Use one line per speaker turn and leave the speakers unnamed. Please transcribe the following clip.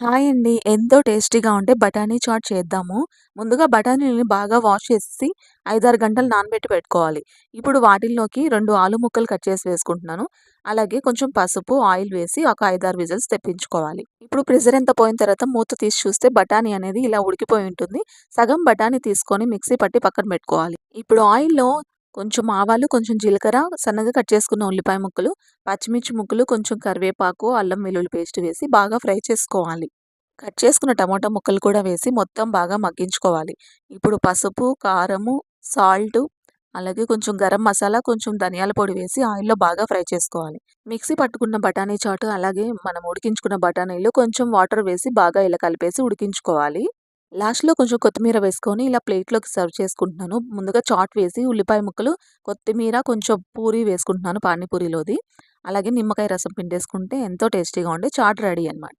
Hi అండి. ఎంతో టేస్టీగా ఉంటే బఠానీ చాట్ చేద్దాము. ముందుగా బఠానీలని బాగా వాష్ చేసి ఐదారు గంటలు నానబెట్టి పెట్టుకోవాలి. ఇప్పుడు వాటిల్లోకి రెండు ఆలు ముక్కలు కట్ చేసి వేసుకుంటున్నాను. అలాగే కొంచెం పసుపు, ఆయిల్ వేసి ఒక 5, 6 విజిల్స్ తెప్పించుకోవాలి. ఇప్పుడు ప్రెజర్ ఎంత పోయిన తర్వాత మూత తీసి చూస్తే బఠానీ అనేది ఇలా ఉడికిపోయి ఉంటుంది. సగం బఠానీ తీసుకొని మిక్సీ పట్టి పక్కన పెట్టుకోవాలి. ఇప్పుడు ఆయిల్‌లో కొంచెం ఆవాలు, కొంచెం జీలకర్ర, సన్నగా కట్ చేసుకున్న ఉల్లిపాయ ముక్కలు, పచ్చిమిర్చి ముక్కలు, కొంచెం కరివేపాకు, అల్లం వెల్లుల్లి పేస్ట్ వేసి బాగా ఫ్రై చేసుకోవాలి. కట్ చేసుకున్న టమాటా ముక్కలు కూడా వేసి మొత్తం బాగా మగ్గించుకోవాలి. ఇప్పుడు పసుపు, కారము, సాల్టు అలాగే కొంచెం గరం మసాలా, కొంచెం ధనియాల పొడి వేసి ఆయిల్‌లో బాగా ఫ్రై చేసుకోవాలి. మిక్సీ పట్టుకున్న బఠానీ చాటు అలాగే మనం ఉడికించుకున్న బఠానీలు కొంచెం వాటర్ వేసి బాగా ఇలా కలిపేసి ఉడికించుకోవాలి. లాస్ట్‌లో కొంచెం కొత్తిమీర వేసుకొని ఇలా ప్లేట్‌లోకి సర్వ్ చేసుకుంటున్నాను. ముందుగా చాట్ వేసి ఉల్లిపాయ ముక్కలు, కొత్తిమీర, కొంచెం పూరి వేసుకుంటున్నాను పానీపూరిలోది. అలాగే నిమ్మకాయ రసం పిండేసుకుంటే ఎంతో టేస్టీగా ఉండే చాట్ రెడీ అనమాట.